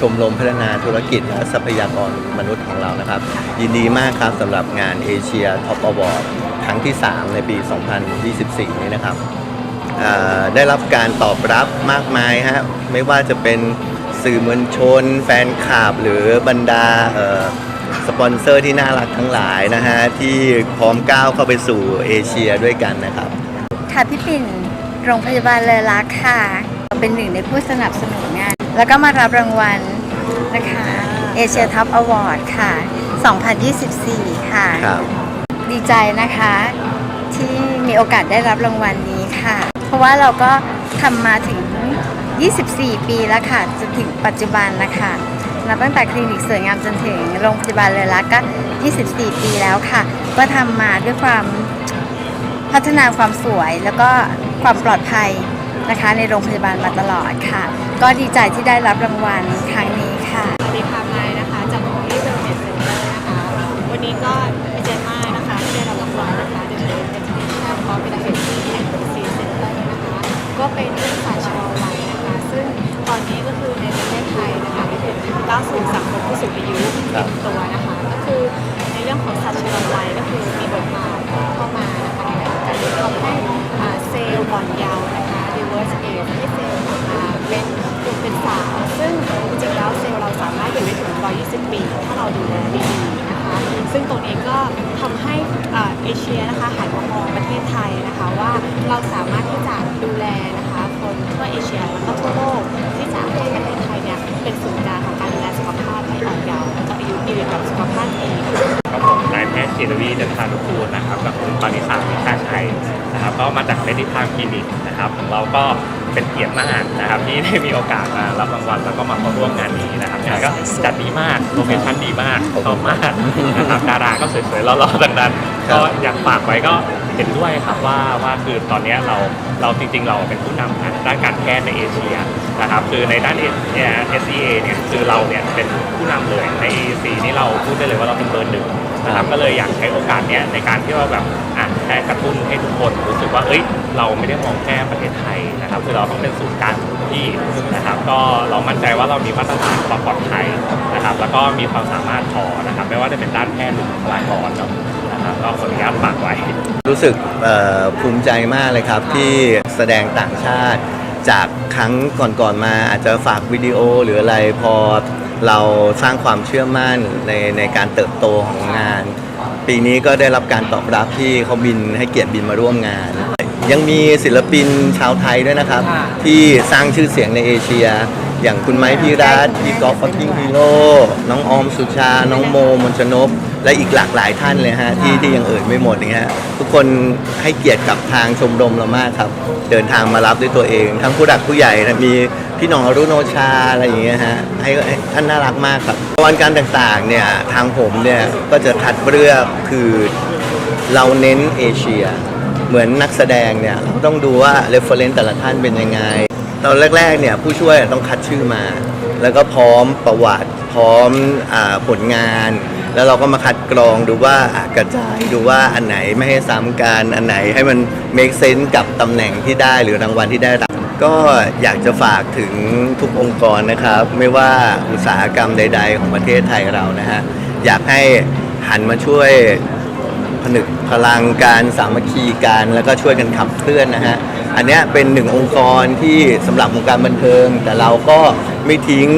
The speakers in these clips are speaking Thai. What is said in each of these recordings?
ชมรมพัฒนาธุรกิจและทรัพยากรมนุษย์ของเรานะครับ ยินดีมากครับสำหรับงานเอเชียท็อปอวอร์ดครั้งที่ 3 ในปี 2024 นี้นะครับได้รับการตอบรับมากมายฮะไม่ว่าจะเป็นสื่อมวลชน แฟนคลับ หรือบรรดาสปอนเซอร์ที่น่ารักทั้งหลายนะฮะ ที่พร้อมก้าวเข้าไปสู่เอเชียด้วยกันนะครับ ค่ะพี่ปิ่นโรงพยาบาลเลอรักค่ะ เป็นหนึ่งในผู้สนับสนุน แล้วก็มารับรางวัลนะคะเอเชียท็อปอวอร์ดค่ะ 2024 ค่ะ ครับ ดีใจนะคะที่มีโอกาสได้รับรางวัลนี้ค่ะ เพราะว่าเราก็ทำมาถึง 24 ปีแล้วค่ะจนถึงปัจจุบันนะคะนับตั้งแต่คลินิกเสริมงามจนถึงโรงพยาบาลเลอรักก็ 24 ปีแล้วค่ะ ก็ทำมาด้วยความพัฒนาความสวยแล้วก็ความปลอดภัย นะคะ ในโรงพยาบาลมาตลอดค่ะ ก็ดีใจที่ได้รับรางวัลครั้งนี้ค่ะสวัสดีค่ะไมค์นะคะจากมูลนิธิเวลเนสเซ็นเตอร์นะคะ วันนี้ก็ดีใจมากนะคะที่ได้รับรางวัลนะคะ The Education of Pedagogy and Policy Center นะคะ ก็เป็นเรื่องศาสตร์ชะลอวัยนะคะ ซึ่งตอนนี้ก็คือในประเทศไทยนะคะก็คือก้าวสู่สังคมผู้สูงอายุครับเต็มตัวนะคะ ชียนะคะหันมามองประเทศไทยนะคะว่าเราสามารถที่จะดูแลนะคะคนทั่วเอเชียแล้วก็ทั่วโลกที่จะให้ประเทศไทยเนี่ยเป็นศูนย์กลางของการดูแลสุขภาพให้อ่อนเยาว์แล้วก็อายุยืนกับสุขภาพดี ครับผมนายแพทย์จิรวีเดินทานุกูลนะครับกับคุณปานิสาวิชาชัยนะครับก็มาจากเมดิทามคลินิกนะครับของเราก็เป็นเกียรติมากนะครับที่ได้มีโอกาสมารับรางวัลแล้วก็มาเข้าร่วมงานนี้นะครับงานก็จัดดีมากโลเคชั่นดีมากชอบมากนะครับดาราก็สวยๆหล่อๆดังนั้นก็อยากฝากไว้ก็เห็นด้วยครับว่าว่าคือตอนนี้เราเราจริงๆ เราเป็นผู้นำทางด้านการแพทย์ในเอเชีย นะครับคือในด้าน SEA เนี่ยคือเราเนี่ยเป็นผู้นำเลยใน AEC นี่เราพูดได้เลยว่าเราเป็นเบอร์หนึ่งนะครับก็เลยอยากใช้โอกาสเนี้ยในการที่ว่าแบบอะแค่กระตุ้นให้ทุกคนรู้สึกว่าเอ้ยเราไม่ได้มองแค่ประเทศไทยนะครับคือเราต้องเป็นศูนย์กลางทุกที่นะครับก็เรามั่นใจว่าเรามีมาตรฐานความปลอดภัยนะครับแล้วก็มีความสามารถพอนะครับไม่ว่าจะเป็นด้านแพทย์หรือบุคลากรเนาะนะครับก็ขออนุญาตฝากไว้ รู้สึกเอ่อภูมิใจมากเลยครับที่แสดงต่างชาติ จากครั้งก่อนๆมาอาจจะฝากวิดีโอหรืออะไรพอเราสร้างความเชื่อมั่นในในการเติบโตของงาน ปีนี้ก็ได้รับการตอบรับที่เขาบินให้เกียรติบินมาร่วมงาน ยังมีศิลปินชาวไทยด้วยนะครับ ที่สร้างชื่อเสียงในเอเชีย อย่างคุณไม้พี่รัตพี่กอล์ฟฟักกิ้งฮีโร่น้องออมสุชา น้องโมมนชนก และอีกหลากหลายท่านเลยฮะที่ที่ยังเอ่ยไม่หมดอย่างเงี้ยทุกคนให้เกียรติกับทางชมรมเรามากครับ เดินทางมารับด้วยตัวเอง ทั้งผู้หลักผู้ใหญ่นะมีพี่หน้องอรุโนชาอะไรอย่างเงี้ยฮะให้ให้ท่านน่ารักมากครับรางวัลการต่างๆเนี่ยทางผมเนี่ยก็จะคัดเลือกคือเราเน้นเอเชีย เหมือนนักแสดงเนี่ยเราต้องดูว่า reference แต่ละท่านเป็นยังไงตอนแรกๆเนี่ยผู้ช่วยต้องคัดชื่อมา แล้วก็พร้อมประวัติพร้อมอาผลงาน แล้วเราก็มาคัดกรองดูว่าอะกระจายดูว่าอันไหนไม่ให้ซ้ำกันอันไหนให้มัน make sense กับตำแหน่งที่ได้หรือรางวัลที่ได้รับ ก็อยากจะฝากถึงทุกองค์กรนะครับ ไม่ว่าอุตสาหกรรมใด ๆ ของประเทศไทยเรานะฮะอยากให้หันมาช่วยผนึกพลังการสามัคคีกันแล้วก็ช่วยกันขับเคลื่อนนะฮะอันเนี้ยเป็นหนึ่งองค์กรที่สำหรับวงการบันเทิง แต่เราก็ไม่ทิ้ง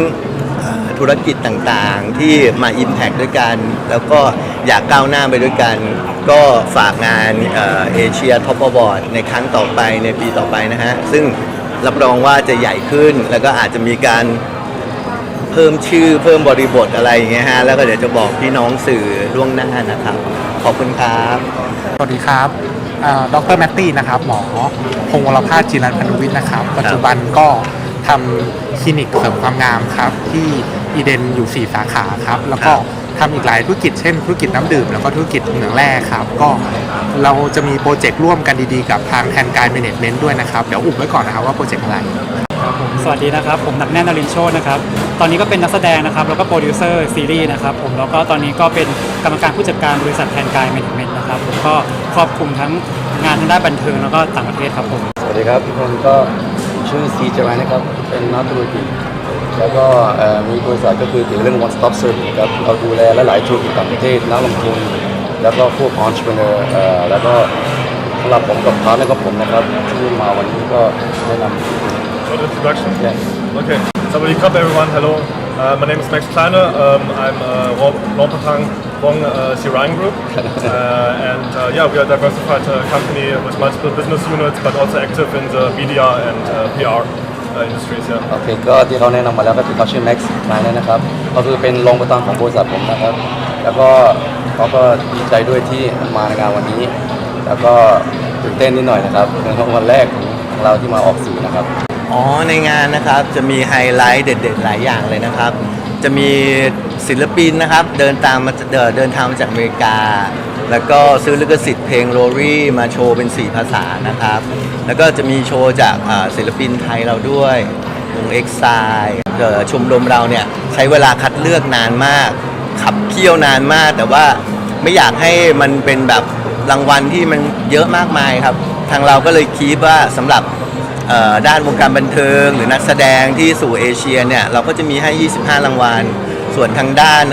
ธุรกิจต่างๆ ที่มา Impact ด้วยกัน แล้วก็อยากก้าวหน้าไปด้วยกัน ก็ฝากงานเอเชียท็อปอวอร์ดในครั้งต่อไปในปีต่อไปนะฮะ ซึ่งรับรองว่าจะใหญ่ขึ้นแล้วก็อาจจะมีการเพิ่มชื่อเพิ่มบริบทอะไรอย่างเงี้ยฮะ แล้วก็เดี๋ยวจะบอกพี่น้องสื่อล่วงหน้านะครับ ขอบคุณครับ สวัสดีครับดรแมตตี้นะครับหมอพงศ์วรภาสจิรันพันธวิทย์นะครับ ปัจจุบันก็ทำคลินิกเสริมความงามครับ ที่ อีเดนอยู่ 4 สาขาครับ แล้วก็ครับทำอีกหลายธุรกิจเช่นธุรกิจน้ำดื่ม แล้วก็ธุรกิจเหมืองแร่ครับ ก็เราจะมีโปรเจกต์ร่วมกันดีๆ กับทางแทนกายเมเนจเมนต์ด้วยนะครับ เดี๋ยวอุบไว้ก่อนนะครับว่าโปรเจกต์อะไรครับผมสวัสดีนะครับ ผมหนักแน่นนรินทร์โชตนะครับ ตอนนี้ก็เป็นนักแสดงนะครับ แล้วก็โปรดิวเซอร์ซีรีส์นะครับผมแล้วก็ตอนนี้ก็เป็นกรรมการผู้จัดการบริษัทแทนกายแมネจเมนต์นะครับผมก็ครอบคลุมทั้งงานทางด้านบันเทิงแล้วก็ต่างประเทศครับผม สวัสดีครับทุกคนก็ชื่อซีจวายนะครับ เป็นนักธุรกิจ แล้วก็เอ่อมีบริษัทก็คือถือเรื่อง one stop service ครับเราดูแลหลายๆธุรกิจต่างประเทศนักลงทุนแล้วก็พวก entrepreneur เอ่อแล้วก็สำหรับผมกับพาร์ทแล้วก็ผมนะครับที่มาวันนี้ก็แนะนำ Short introduction? Yeah. Okay. Somebody cup everyone. Hello. Uh, my name is Max Kleiner. Um, I'm uh, Rompatang Wong uh, Sirang Group. Uh, and uh, yeah, we are a diversified uh, company with multiple business units, but also active in the media and uh, PR uh, industries. Yeah. โอเคก็ที่เขาแนะนำมาแล้วก็คือเขาชื่อ Max นายนะครับก็คือเป็นรองประธานของบริษัทผมนะครับ แล้วก็เขาก็ดีใจด้วยที่มาในงานวันนี้ แล้วก็ตื่นเต้นนิดหน่อยนะครับเป็นวันแรกของเราที่มาออกสื่อนะครับ อ๋อในงานนะครับจะมีไฮไลท์เด็ดๆ หลายอย่างเลยนะครับ จะมีศิลปินนะครับ เดินตามมาเดินเดินทางมาจากอเมริกา แล้วก็ซื้อลิขสิทธิ์เพลงโรรี่มาโชว์เป็น 4 ภาษานะครับ แล้วก็จะมีโชว์จากอ่าศิลปินไทยเราด้วยวงเอ็กซายชมรมเราเนี่ยใช้เวลาคัดเลือกนานมาก ขับเคี่ยวนานมาก แต่ว่าไม่อยากให้มันเป็นแบบรางวัลที่มันเยอะมากมายครับ ทางเราก็เลยคิดว่าสำหรับเอ่อด้านวงการบันเทิง หรือนักแสดงที่สู่เอเชียเนี่ยเราก็จะมีให้ 25 รางวัล ส่วนทางด้าน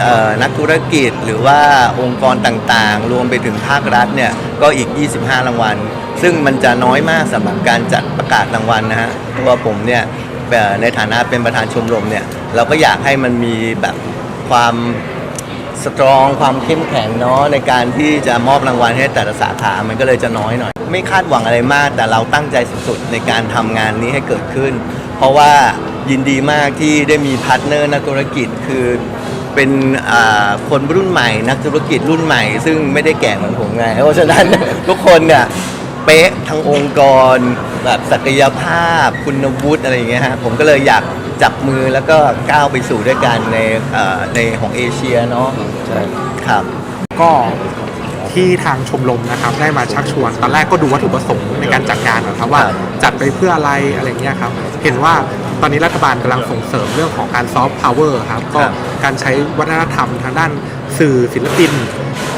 นักธุรกิจหรือว่าองค์กรต่างๆ รวมไปถึงภาครัฐเนี่ยก็อีก 25 รางวัล ซึ่งมันจะน้อยมากสำหรับการจัดประกาศรางวัลนะฮะเพราะว่าผมเนี่ยในฐานะเป็นประธานชมรมเนี่ยเราก็อยากให้มันมีแบบความสตรองความเข้มแข็งเนาะในการที่จะมอบรางวัลให้แต่ละสาขา มันก็เลยจะน้อยหน่อย ไม่คาดหวังอะไรมาก แต่เราตั้งใจสุดๆในการทำงานนี้ให้เกิดขึ้น เพราะว่า ยินดีมากที่ได้มีพาร์ทเนอร์นักธุรกิจคือเป็นอ่าคนรุ่นใหม่ นักธุรกิจรุ่นใหม่ ซึ่งไม่ได้แก่เหมือนผมไง เพราะฉะนั้นทุกคนเนี่ยเป๊ะทั้งองค์กรแบบศักยภาพคุณวุฒิอะไรอย่างเงี้ยฮะผมก็เลยอยากจับมือแล้วก็ก้าวไปสู่ด้วยกันในเอ่อในของเอเชียเนาะใช่ครับ ก็ ที่ทางชมรมนะครับได้มาชักชวน ตอนแรกก็ดูวัตถุประสงค์ในการจัดงานนะครับว่าครับจัดไปเพื่ออะไรอะไรเงี้ยครับเห็นว่าตอนนี้รัฐบาลกำลังส่งเสริมเรื่องของการซอฟต์พาวเวอร์ครับก็การใช้วัฒนธรรมทางด้านสื่อศิลปิน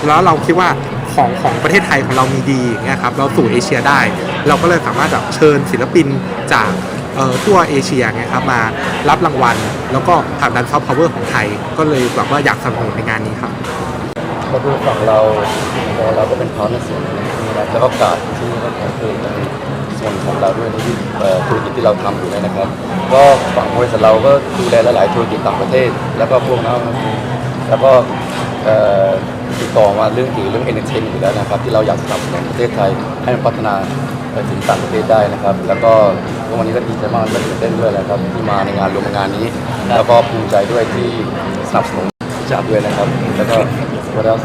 แล้วเราคิดว่าของของประเทศไทยของเรามีดีอย่างเงี้ยครับเราสู่เอเชียได้ เราก็เลยสามารถแบบเชิญศิลปินจากเอ่อทั่วเอเชียไงครับมารับรางวัล แล้วก็ผลักดันซอฟต์พาวเวอร์ของไทย ก็เลยแบบว่าอยากสนับสนุนในงานนี้ครับ ก็คือฝั่งเราเราก็เป็นพาร์ทในส่วนนี้นะครับแล้วโอกาสที่นี่ก็คือเป็นส่วนของเราด้วยที่ธุรกิจที่เราทำอยู่นะครับ ก็ฝั่งบริษัทเราก็ดูแลหลายๆธุรกิจต่างประเทศ แล้วก็พวกนั้นแล้วก็ติดต่อมาเรื่องถือเรื่องเอนเตอร์เทนอยู่แล้วนะครับ ที่เราอยากสนับสนุนประเทศไทยให้มันพัฒนาไปถึงต่างประเทศได้นะครับ แล้วก็วันนี้ก็ดีใจมากและตื่นเต้นด้วยนะครับที่มาในงานรวมงานนี้ แล้วก็ภูมิใจด้วยที่สนับสนุนจากด้วยนะครับ แล้วก็ What else?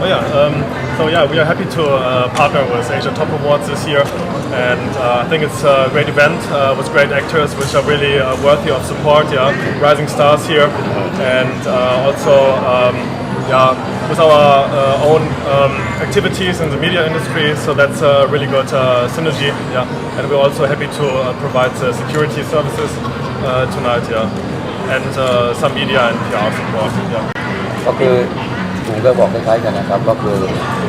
Oh yeah, um, so yeah, we are happy to uh, partner with Asia Top Awards this year, and uh, I think it's a great event uh, with great actors, which are really uh, worthy of support. Yeah, rising stars here, and uh, also um, yeah, with our uh, own um, activities in the media industry. So that's a really good synergy. Yeah, and we're also happy to provide security services tonight. Yeah, and some media and PR support. Yeah. Okay. ผมก็บอกคล้ายๆกันนะครับ ก็คือ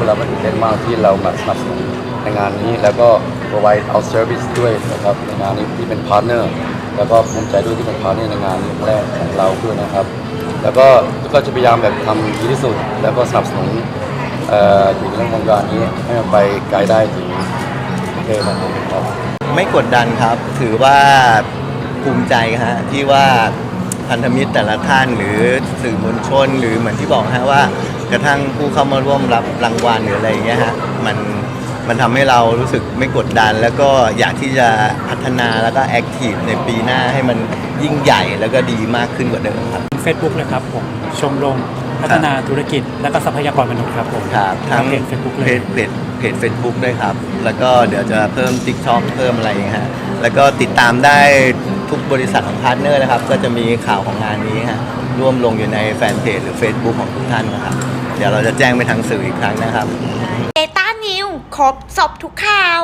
เราก็ตื่นเต้นมากที่เรามาสนับสนุนในงานนี้แล้วก็ provide our service ด้วยนะครับในงานนี้ที่เป็นพาร์ทเนอร์แล้วก็ภูมิใจด้วยที่เป็นพาร์ทเนอร์ในงานแรกของเราด้วยนะครับ แล้วก็ก็จะพยายามแบบทำดีที่สุด แล้วก็สนับสนุนเอ่อถึงเรื่องวงการนี้ให้มันไปไกลได้ถึงประเทศนะครับ ไม่กดดันครับ ถือว่าภูมิใจฮะที่ว่า พันธมิตรแต่ละท่านหรือสื่อมวลชน หรือเหมือนที่บอกฮะว่ากระทั่งผู้เข้ามาร่วมรับรางวัลหรืออะไรอย่างเงี้ยฮะมันมันทำให้เรารู้สึกไม่กดดัน แล้วก็อยากที่จะพัฒนาแล้วก็แอคทีฟในปีหน้าให้มันยิ่งใหญ่แล้วก็ดีมากขึ้นกว่าเดิมครับ Facebook เลยครับผมชมรมพัฒนาธุรกิจ และก็ทรัพยากรมนุษย์ครับผมครับทั้งเพจ Facebook เลเพยจเพจเพจเฟซบุ๊กด้วยครับ แล้วก็เดี๋ยวจะเพิ่ม TikTok เพิ่มอะไรอย่างเงี้ยฮะแล้วก็ติดตามได้ ทุกบริษัทของพาร์ทเนอร์นะครับ ก็จะมีข่าวของงานนี้ฮะร่วมลงอยู่ในแฟนเพจหรือ Facebook ของทุกท่านนะครับ เดี๋ยวเราจะแจ้งไปทางสื่ออีกครั้งนะครับ เดต้านิวครบสอบทุกข่าว